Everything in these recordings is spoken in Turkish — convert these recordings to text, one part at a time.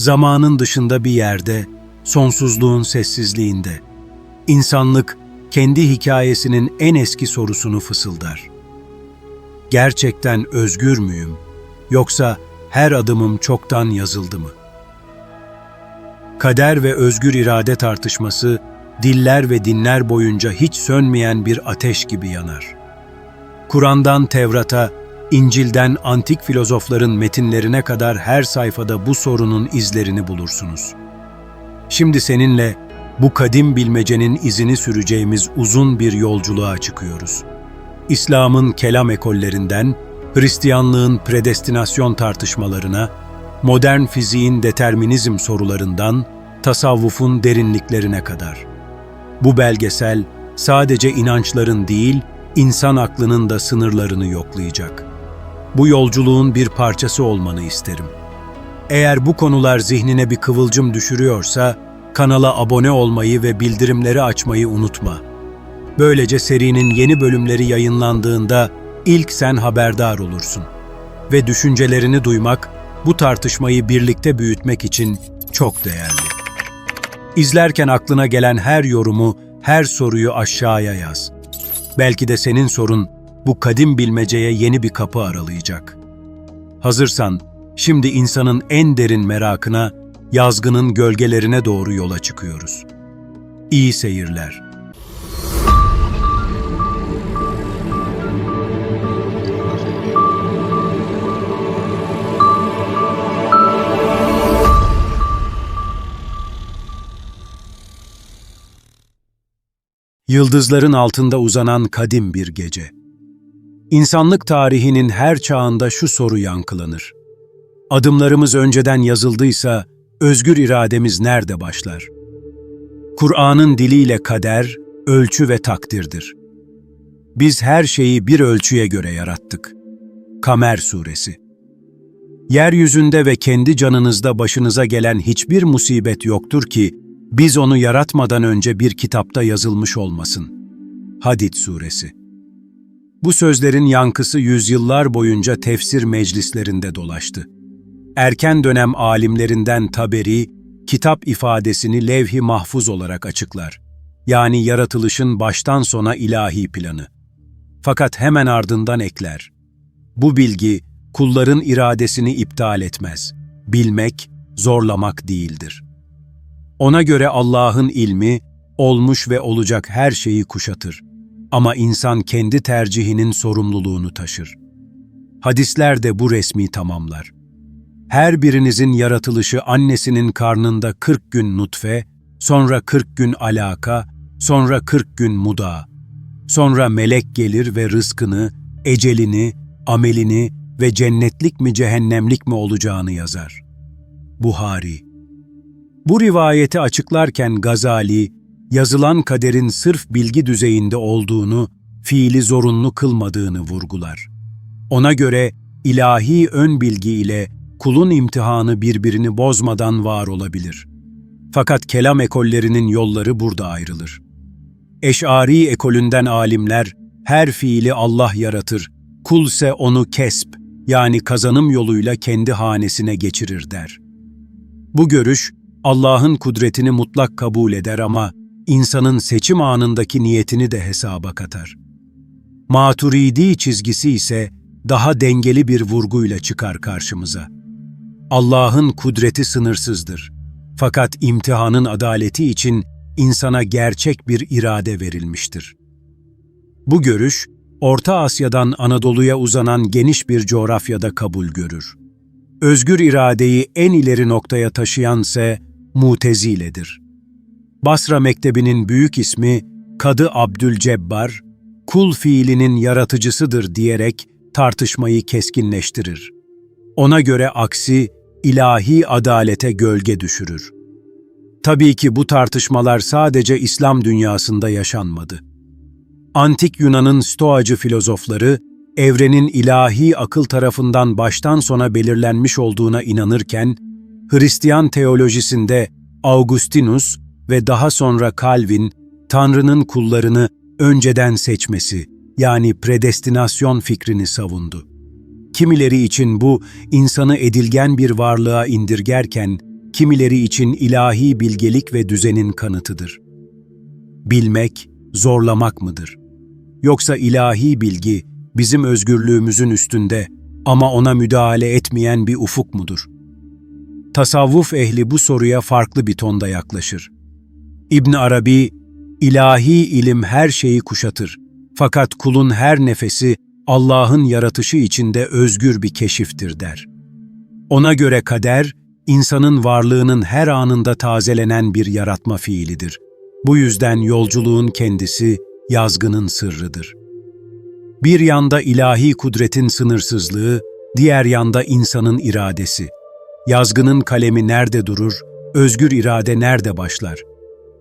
zamanın dışında bir yerde, sonsuzluğun sessizliğinde, insanlık kendi hikayesinin en eski sorusunu fısıldar. Gerçekten özgür müyüm? Yoksa her adımım çoktan yazıldı mı? Kader ve özgür irade tartışması, diller ve dinler boyunca hiç sönmeyen bir ateş gibi yanar. Kur'an'dan Tevrat'a, İncil'den antik filozofların metinlerine kadar her sayfada bu sorunun izlerini bulursunuz. Şimdi seninle bu kadim bilmecenin izini süreceğimiz uzun bir yolculuğa çıkıyoruz. İslam'ın kelam ekollerinden, Hristiyanlığın predestinasyon tartışmalarına, modern fiziğin determinizm sorularından, tasavvufun derinliklerine kadar. Bu belgesel sadece inançların değil, insan aklının da sınırlarını yoklayacak. Bu yolculuğun bir parçası olmanı isterim. Eğer bu konular zihnine bir kıvılcım düşürüyorsa, kanala abone olmayı ve bildirimleri açmayı unutma. Böylece serinin yeni bölümleri yayınlandığında ilk sen haberdar olursun. Ve düşüncelerini duymak, bu tartışmayı birlikte büyütmek için çok değerli. İzlerken aklına gelen her yorumu, her soruyu aşağıya yaz. Belki de senin sorun bu kadim bilmeceye yeni bir kapı aralayacak. Hazırsan, şimdi insanın en derin merakına, yazgının gölgelerine doğru yola çıkıyoruz. İyi seyirler. Yıldızların altında uzanan kadim bir gece. İnsanlık tarihinin her çağında şu soru yankılanır. Adımlarımız önceden yazıldıysa özgür irademiz nerede başlar? Kur'an'ın diliyle kader, ölçü ve takdirdir. Biz her şeyi bir ölçüye göre yarattık. Kamer Suresi Yeryüzünde ve kendi canınızda başınıza gelen hiçbir musibet yoktur ki, biz onu yaratmadan önce bir kitapta yazılmış olmasın. Hadid Suresi Bu sözlerin yankısı yüzyıllar boyunca tefsir meclislerinde dolaştı. Erken dönem alimlerinden Taberi, kitap ifadesini levh-i mahfuz olarak açıklar. Yani yaratılışın baştan sona ilahi planı. Fakat hemen ardından ekler. Bu bilgi, kulların iradesini iptal etmez. Bilmek, zorlamak değildir.'' Ona göre Allah'ın ilmi, olmuş ve olacak her şeyi kuşatır. Ama insan kendi tercihinin sorumluluğunu taşır. Hadisler de bu resmi tamamlar. Her birinizin yaratılışı annesinin karnında 40 gün nutfe, sonra 40 gün alaka, sonra 40 gün muda. Sonra melek gelir ve rızkını, ecelini, amelini ve cennetlik mi cehennemlik mi olacağını yazar. Buhari bu rivayeti açıklarken Gazali, yazılan kaderin sırf bilgi düzeyinde olduğunu, fiili zorunlu kılmadığını vurgular. Ona göre ilahi ön bilgi ile kulun imtihanı birbirini bozmadan var olabilir. Fakat kelam ekollerinin yolları burada ayrılır. Eş'ari ekolünden alimler, her fiili Allah yaratır, kulse onu kesp, yani kazanım yoluyla kendi hanesine geçirir der. Bu görüş, Allah'ın kudretini mutlak kabul eder ama insanın seçim anındaki niyetini de hesaba katar. Maturidi çizgisi ise daha dengeli bir vurguyla çıkar karşımıza. Allah'ın kudreti sınırsızdır. Fakat imtihanın adaleti için insana gerçek bir irade verilmiştir. Bu görüş, Orta Asya'dan Anadolu'ya uzanan geniş bir coğrafyada kabul görür. Özgür iradeyi en ileri noktaya taşıyanse Mutezile'dir. Basra Mektebi'nin büyük ismi Kadı Abdülcebbar, kul fiilinin yaratıcısıdır diyerek tartışmayı keskinleştirir. Ona göre aksi ilahi adalete gölge düşürür. Tabii ki bu tartışmalar sadece İslam dünyasında yaşanmadı. Antik Yunan'ın stoacı filozofları, evrenin ilahi akıl tarafından baştan sona belirlenmiş olduğuna inanırken, Hristiyan teolojisinde Augustinus ve daha sonra Calvin, Tanrı'nın kullarını önceden seçmesi, yani predestinasyon fikrini savundu. Kimileri için bu, insanı edilgen bir varlığa indirgerken, kimileri için ilahi bilgelik ve düzenin kanıtıdır. Bilmek, zorlamak mıdır? Yoksa ilahi bilgi bizim özgürlüğümüzün üstünde ama ona müdahale etmeyen bir ufuk mudur? Tasavvuf ehli bu soruya farklı bir tonda yaklaşır. İbn Arabi, ilahi ilim her şeyi kuşatır. Fakat kulun her nefesi Allah'ın yaratışı içinde özgür bir keşiftir der. Ona göre kader, insanın varlığının her anında tazelenen bir yaratma fiilidir. Bu yüzden yolculuğun kendisi yazgının sırrıdır. Bir yanda ilahi kudretin sınırsızlığı, diğer yanda insanın iradesi. Yazgının kalemi nerede durur, özgür irade nerede başlar?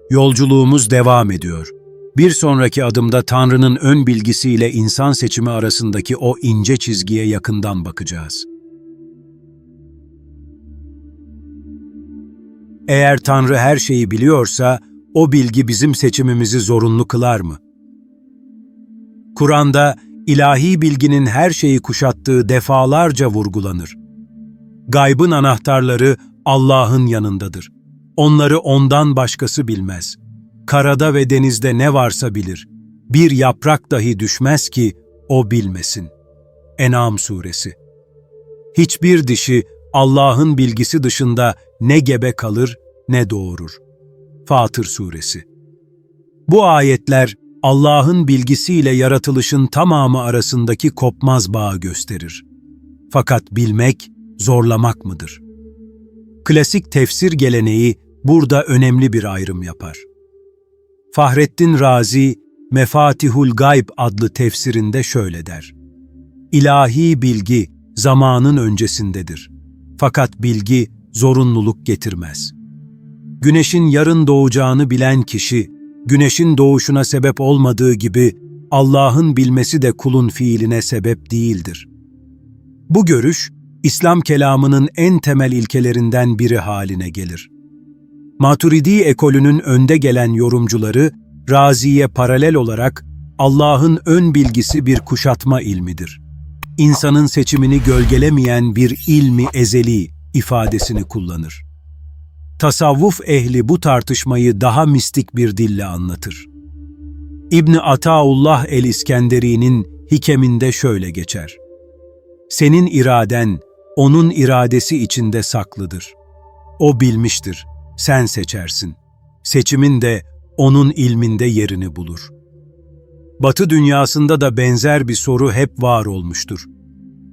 Yolculuğumuz devam ediyor. Bir sonraki adımda Tanrı'nın ön bilgisiyle insan seçimi arasındaki o ince çizgiye yakından bakacağız. Eğer Tanrı her şeyi biliyorsa, o bilgi bizim seçimimizi zorunlu kılar mı? Kur'an'da ilahi bilginin her şeyi kuşattığı defalarca vurgulanır. Gaybın anahtarları Allah'ın yanındadır. Onları ondan başkası bilmez. Karada ve denizde ne varsa bilir. Bir yaprak dahi düşmez ki o bilmesin. En'am suresi. Hiçbir dişi Allah'ın bilgisi dışında ne gebe kalır ne doğurur. Fatır suresi. Bu ayetler Allah'ın bilgisiyle yaratılışın tamamı arasındaki kopmaz bağı gösterir. Fakat bilmek zorlamak mıdır? Klasik tefsir geleneği burada önemli bir ayrım yapar. Fahrettin Razi, Mefatihul Gayb adlı tefsirinde şöyle der. İlahi bilgi zamanın öncesindedir. Fakat bilgi zorunluluk getirmez. Güneşin yarın doğacağını bilen kişi, güneşin doğuşuna sebep olmadığı gibi Allah'ın bilmesi de kulun fiiline sebep değildir. Bu görüş, İslam kelamının en temel ilkelerinden biri haline gelir. Maturidi ekolünün önde gelen yorumcuları, Razi'ye paralel olarak Allah'ın ön bilgisi bir kuşatma ilmidir. İnsanın seçimini gölgelemeyen bir ilmi ezeli ifadesini kullanır. Tasavvuf ehli bu tartışmayı daha mistik bir dille anlatır. İbni Ataullah el-İskenderi'nin hikeminde şöyle geçer. Senin iraden, onun iradesi içinde saklıdır. O bilmiştir, sen seçersin. Seçimin de onun ilminde yerini bulur. Batı dünyasında da benzer bir soru hep var olmuştur.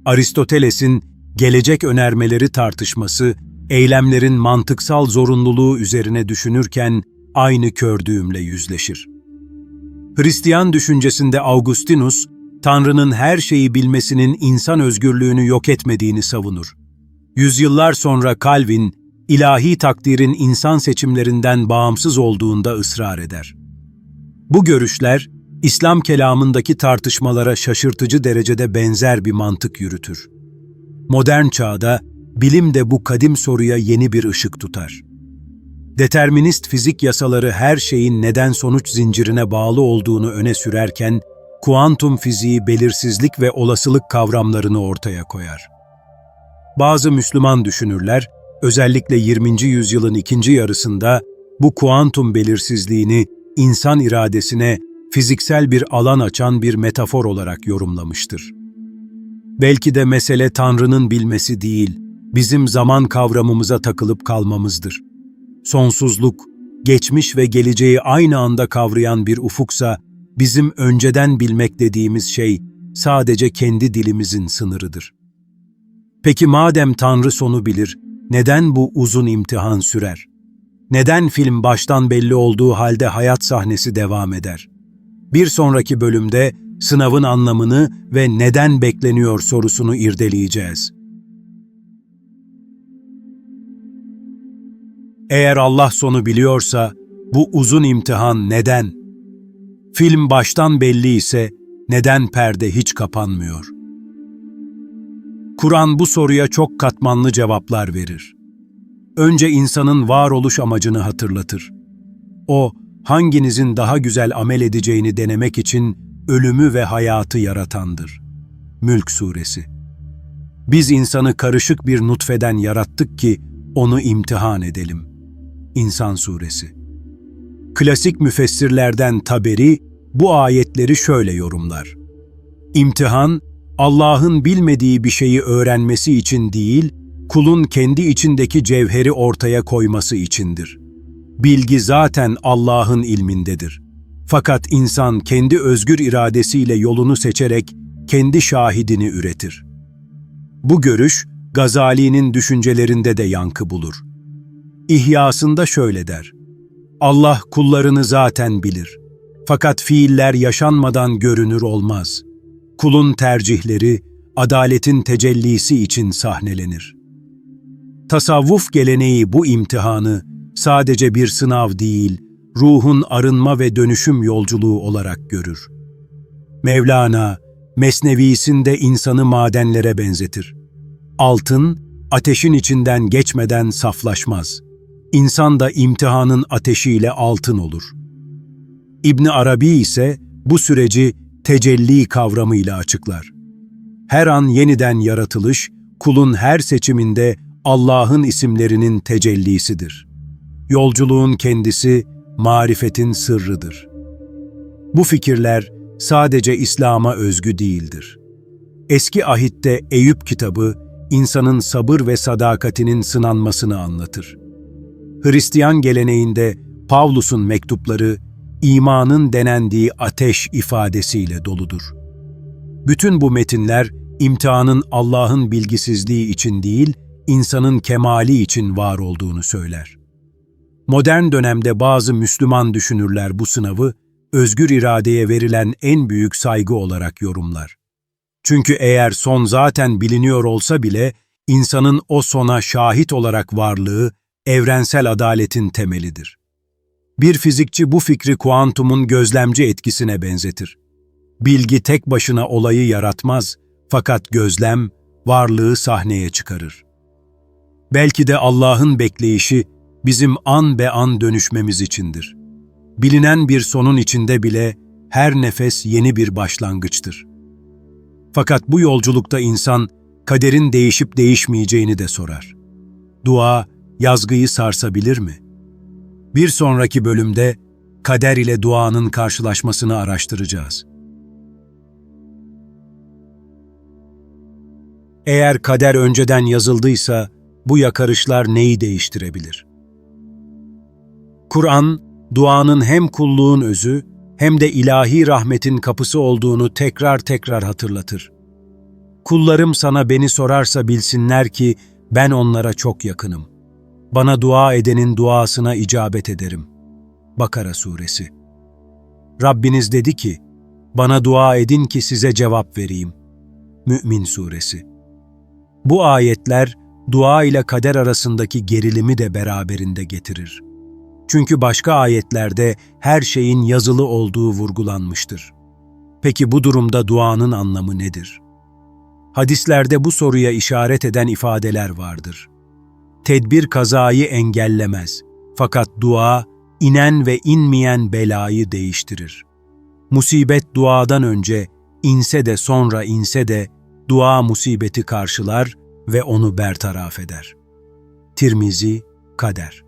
Aristoteles'in gelecek önermeleri tartışması, eylemlerin mantıksal zorunluluğu üzerine düşünürken aynı kördüğümle yüzleşir. Hristiyan düşüncesinde Augustinus, Tanrı'nın her şeyi bilmesinin insan özgürlüğünü yok etmediğini savunur. Yüzyıllar sonra Calvin, ilahi takdirin insan seçimlerinden bağımsız olduğunda ısrar eder. Bu görüşler, İslam kelamındaki tartışmalara şaşırtıcı derecede benzer bir mantık yürütür. Modern çağda, bilim de bu kadim soruya yeni bir ışık tutar. Determinist fizik yasaları her şeyin neden-sonuç zincirine bağlı olduğunu öne sürerken, kuantum fiziği belirsizlik ve olasılık kavramlarını ortaya koyar. Bazı Müslüman düşünürler, özellikle 20. yüzyılın ikinci yarısında bu kuantum belirsizliğini insan iradesine fiziksel bir alan açan bir metafor olarak yorumlamıştır. Belki de mesele Tanrı'nın bilmesi değil, bizim zaman kavramımıza takılıp kalmamızdır. Sonsuzluk, geçmiş ve geleceği aynı anda kavrayan bir ufuksa, bizim önceden bilmek dediğimiz şey sadece kendi dilimizin sınırıdır. Peki madem Tanrı sonu bilir, neden bu uzun imtihan sürer? Neden film baştan belli olduğu halde hayat sahnesi devam eder? Bir sonraki bölümde sınavın anlamını ve neden bekleniyor sorusunu irdeleyeceğiz. Eğer Allah sonu biliyorsa bu uzun imtihan neden? Film baştan belli ise neden perde hiç kapanmıyor? Kur'an bu soruya çok katmanlı cevaplar verir. Önce insanın varoluş amacını hatırlatır. O, hanginizin daha güzel amel edeceğini denemek için ölümü ve hayatı yaratandır. Mülk Suresi Biz insanı karışık bir nutfeden yarattık ki, onu imtihan edelim. İnsan Suresi Klasik müfessirlerden Taberi bu ayetleri şöyle yorumlar. İmtihan, Allah'ın bilmediği bir şeyi öğrenmesi için değil, kulun kendi içindeki cevheri ortaya koyması içindir. Bilgi zaten Allah'ın ilmindedir. Fakat insan kendi özgür iradesiyle yolunu seçerek kendi şahidini üretir. Bu görüş, Gazali'nin düşüncelerinde de yankı bulur. İhyasında şöyle der, Allah kullarını zaten bilir. Fakat fiiller yaşanmadan görünür olmaz. Kulun tercihleri, adaletin tecellisi için sahnelenir. Tasavvuf geleneği bu imtihanı sadece bir sınav değil, ruhun arınma ve dönüşüm yolculuğu olarak görür. Mevlana, Mesnevisinde insanı madenlere benzetir. Altın, ateşin içinden geçmeden saflaşmaz. İnsan da imtihanın ateşiyle altın olur. İbni Arabi ise bu süreci tecelli kavramıyla açıklar. Her an yeniden yaratılış, kulun her seçiminde Allah'ın isimlerinin tecellisidir. Yolculuğun kendisi, marifetin sırrıdır. Bu fikirler sadece İslam'a özgü değildir. Eski ahitte Eyüp kitabı, insanın sabır ve sadakatinin sınanmasını anlatır. Hristiyan geleneğinde Pavlus'un mektupları, imanın denendiği ateş ifadesiyle doludur. Bütün bu metinler, imtihanın Allah'ın bilgisizliği için değil, insanın kemali için var olduğunu söyler. Modern dönemde bazı Müslüman düşünürler bu sınavı, özgür iradeye verilen en büyük saygı olarak yorumlar. Çünkü eğer son zaten biliniyor olsa bile, insanın o sona şahit olarak varlığı, evrensel adaletin temelidir. Bir fizikçi bu fikri kuantumun gözlemci etkisine benzetir. Bilgi tek başına olayı yaratmaz, fakat gözlem, varlığı sahneye çıkarır. Belki de Allah'ın bekleyişi, bizim an be an dönüşmemiz içindir. Bilinen bir sonun içinde bile her nefes yeni bir başlangıçtır. Fakat bu yolculukta insan kaderin değişip değişmeyeceğini de sorar. Dua yazgıyı sarsabilir mi? Bir sonraki bölümde kader ile duanın karşılaşmasını araştıracağız. Eğer kader önceden yazıldıysa bu yakarışlar neyi değiştirebilir? Kur'an, duanın hem kulluğun özü hem de ilahi rahmetin kapısı olduğunu tekrar tekrar hatırlatır. Kullarım sana beni sorarsa bilsinler ki ben onlara çok yakınım. Bana dua edenin duasına icabet ederim. Bakara Suresi Rabbiniz dedi ki, bana dua edin ki size cevap vereyim. Mü'min Suresi Bu ayetler, dua ile kader arasındaki gerilimi de beraberinde getirir. Çünkü başka ayetlerde her şeyin yazılı olduğu vurgulanmıştır. Peki bu durumda duanın anlamı nedir? Hadislerde bu soruya işaret eden ifadeler vardır. Tedbir kazayı engellemez. Fakat dua, inen ve inmeyen belayı değiştirir. Musibet duadan önce, inse de sonra inse de, dua musibeti karşılar ve onu bertaraf eder. Tirmizi, Kader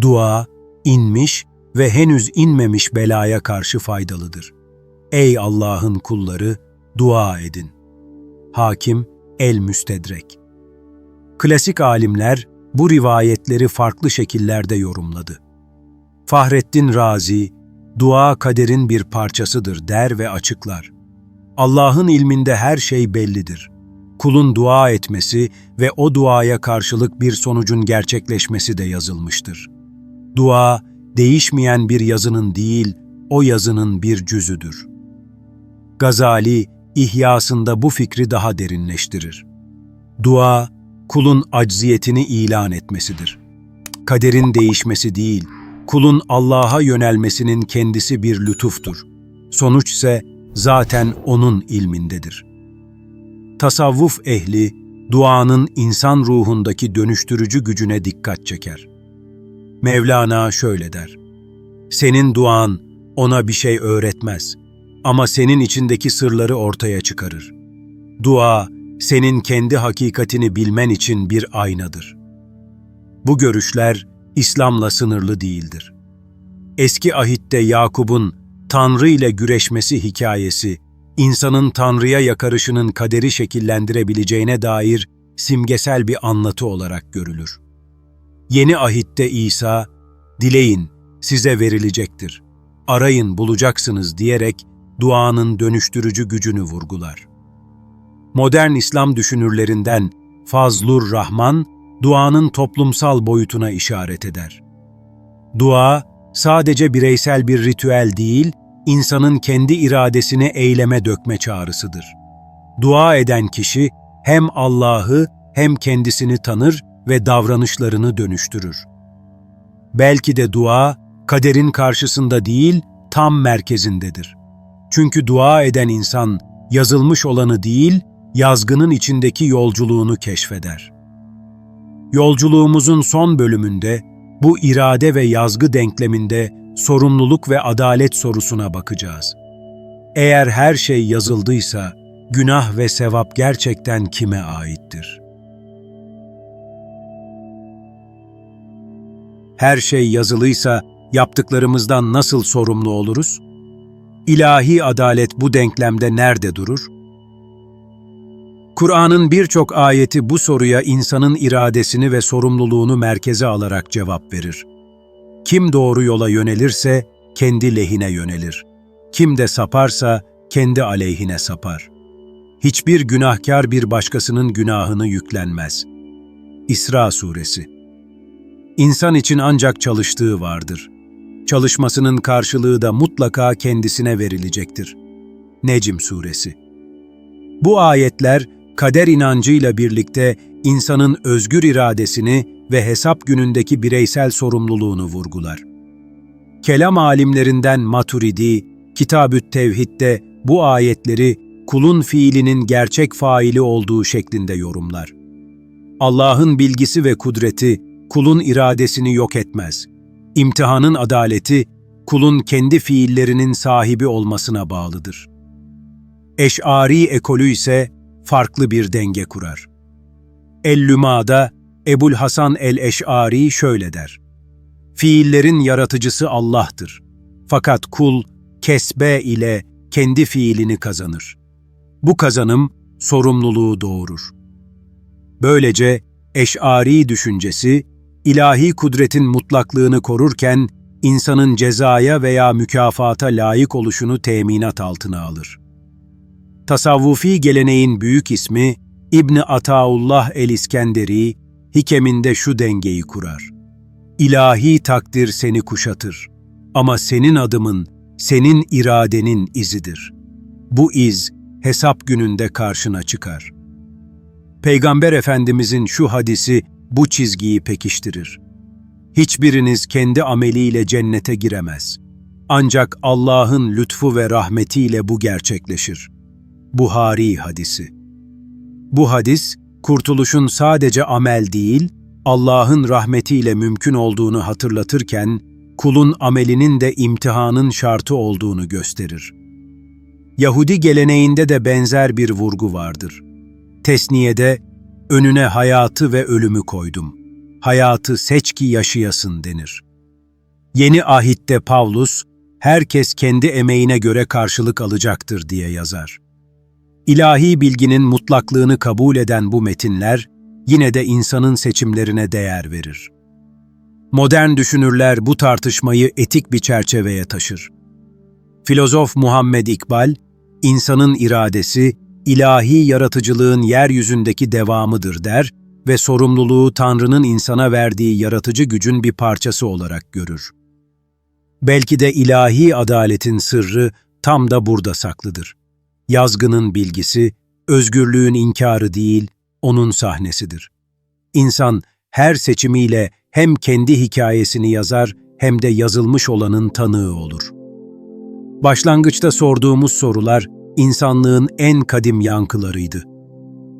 Dua, inmiş ve henüz inmemiş belaya karşı faydalıdır. Ey Allah'ın kulları, dua edin. Hakim, El-Müstedrek Klasik alimler bu rivayetleri farklı şekillerde yorumladı. Fahrettin Razi, dua kaderin bir parçasıdır der ve açıklar. Allah'ın ilminde her şey bellidir. Kulun dua etmesi ve o duaya karşılık bir sonucun gerçekleşmesi de yazılmıştır. Dua, değişmeyen bir yazının değil, o yazının bir cüzüdür. Gazali, İhyasında bu fikri daha derinleştirir. Dua, kulun acziyetini ilan etmesidir. Kaderin değişmesi değil, kulun Allah'a yönelmesinin kendisi bir lütuftur. Sonuç ise zaten O'nun ilmindedir. Tasavvuf ehli, duanın insan ruhundaki dönüştürücü gücüne dikkat çeker. Mevlana şöyle der, Senin duan ona bir şey öğretmez ama senin içindeki sırları ortaya çıkarır. Dua, senin kendi hakikatini bilmen için bir aynadır. Bu görüşler İslam'la sınırlı değildir. Eski ahitte Yakub'un Tanrı ile güreşmesi hikayesi, insanın Tanrı'ya yakarışının kaderi şekillendirebileceğine dair simgesel bir anlatı olarak görülür. Yeni ahitte İsa, dileyin, size verilecektir, arayın bulacaksınız diyerek duanın dönüştürücü gücünü vurgular. Modern İslam düşünürlerinden Fazlur Rahman, duanın toplumsal boyutuna işaret eder. Dua, sadece bireysel bir ritüel değil, insanın kendi iradesini eyleme dökme çağrısıdır. Dua eden kişi hem Allah'ı hem kendisini tanır ve davranışlarını dönüştürür. Belki de dua, kaderin karşısında değil, tam merkezindedir. Çünkü dua eden insan, yazılmış olanı değil, yazgının içindeki yolculuğunu keşfeder. Yolculuğumuzun son bölümünde, bu irade ve yazgı denkleminde sorumluluk ve adalet sorusuna bakacağız. Eğer her şey yazıldıysa, günah ve sevap gerçekten kime aittir? Her şey yazılıysa yaptıklarımızdan nasıl sorumlu oluruz? İlahi adalet bu denklemde nerede durur? Kur'an'ın birçok ayeti bu soruya insanın iradesini ve sorumluluğunu merkeze alarak cevap verir. Kim doğru yola yönelirse kendi lehine yönelir. Kim de saparsa kendi aleyhine sapar. Hiçbir günahkar bir başkasının günahını yüklenmez. İsra Suresi İnsan için ancak çalıştığı vardır. Çalışmasının karşılığı da mutlaka kendisine verilecektir. Necm Suresi Bu ayetler kader inancıyla birlikte insanın özgür iradesini ve hesap günündeki bireysel sorumluluğunu vurgular. Kelam alimlerinden Maturidi, Kitab-ü Tevhid'de bu ayetleri kulun fiilinin gerçek faili olduğu şeklinde yorumlar. Allah'ın bilgisi ve kudreti kulun iradesini yok etmez. İmtihanın adaleti kulun kendi fiillerinin sahibi olmasına bağlıdır. Eş'ari ekolü ise farklı bir denge kurar. El-Lüma'da Ebul Hasan el-Eş'ari şöyle der. Fiillerin yaratıcısı Allah'tır. Fakat kul kesbe ile kendi fiilini kazanır. Bu kazanım sorumluluğu doğurur. Böylece eş'ari düşüncesi, ilahi kudretin mutlaklığını korurken insanın cezaya veya mükafata layık oluşunu teminat altına alır. Tasavvufi geleneğin büyük ismi İbni Ataullah el-İskenderi, hikeminde şu dengeyi kurar. İlahi takdir seni kuşatır ama senin adımın, senin iradenin izidir. Bu iz hesap gününde karşına çıkar. Peygamber Efendimizin şu hadisi bu çizgiyi pekiştirir. Hiçbiriniz kendi ameliyle cennete giremez. Ancak Allah'ın lütfu ve rahmetiyle bu gerçekleşir. Buhari hadisi Bu hadis, kurtuluşun sadece amel değil, Allah'ın rahmetiyle mümkün olduğunu hatırlatırken, kulun amelinin de imtihanın şartı olduğunu gösterir. Yahudi geleneğinde de benzer bir vurgu vardır. Tesniyede, önüne hayatı ve ölümü koydum. Hayatı seç ki yaşayasın denir. Yeni ahitte Pavlus, herkes kendi emeğine göre karşılık alacaktır diye yazar. İlahi bilginin mutlaklığını kabul eden bu metinler, yine de insanın seçimlerine değer verir. Modern düşünürler bu tartışmayı etik bir çerçeveye taşır. Filozof Muhammed İkbal, insanın iradesi, ilahi yaratıcılığın yeryüzündeki devamıdır der ve sorumluluğu Tanrı'nın insana verdiği yaratıcı gücün bir parçası olarak görür. Belki de ilahi adaletin sırrı tam da burada saklıdır. Yazgının bilgisi, özgürlüğün inkarı değil, onun sahnesidir. İnsan her seçimiyle hem kendi hikayesini yazar hem de yazılmış olanın tanığı olur. Başlangıçta sorduğumuz sorular insanlığın en kadim yankılarıydı.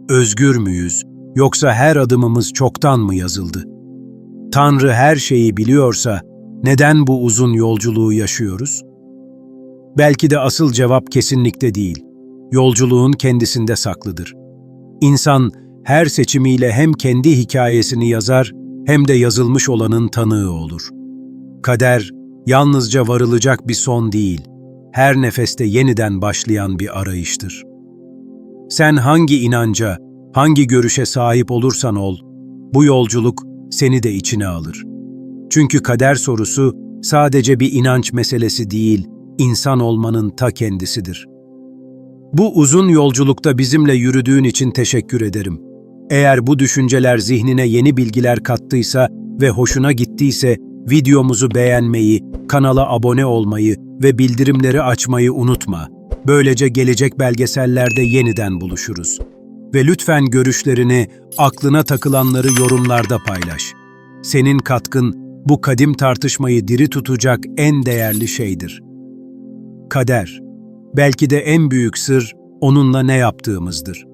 Özgür müyüz yoksa her adımımız çoktan mı yazıldı? Tanrı her şeyi biliyorsa neden bu uzun yolculuğu yaşıyoruz? Belki de asıl cevap kesinlikle değil. Yolculuğun kendisinde saklıdır. İnsan her seçimiyle hem kendi hikayesini yazar hem de yazılmış olanın tanığı olur. Kader, yalnızca varılacak bir son değil, her nefeste yeniden başlayan bir arayıştır. Sen hangi inanca, hangi görüşe sahip olursan ol, bu yolculuk seni de içine alır. Çünkü kader sorusu sadece bir inanç meselesi değil, insan olmanın ta kendisidir. Bu uzun yolculukta bizimle yürüdüğün için teşekkür ederim. Eğer bu düşünceler zihnine yeni bilgiler kattıysa ve hoşuna gittiyse videomuzu beğenmeyi, kanala abone olmayı ve bildirimleri açmayı unutma. Böylece gelecek belgesellerde yeniden buluşuruz. Ve lütfen görüşlerini, aklına takılanları yorumlarda paylaş. Senin katkın bu kadim tartışmayı diri tutacak en değerli şeydir. Kader, belki de en büyük sır onunla ne yaptığımızdır.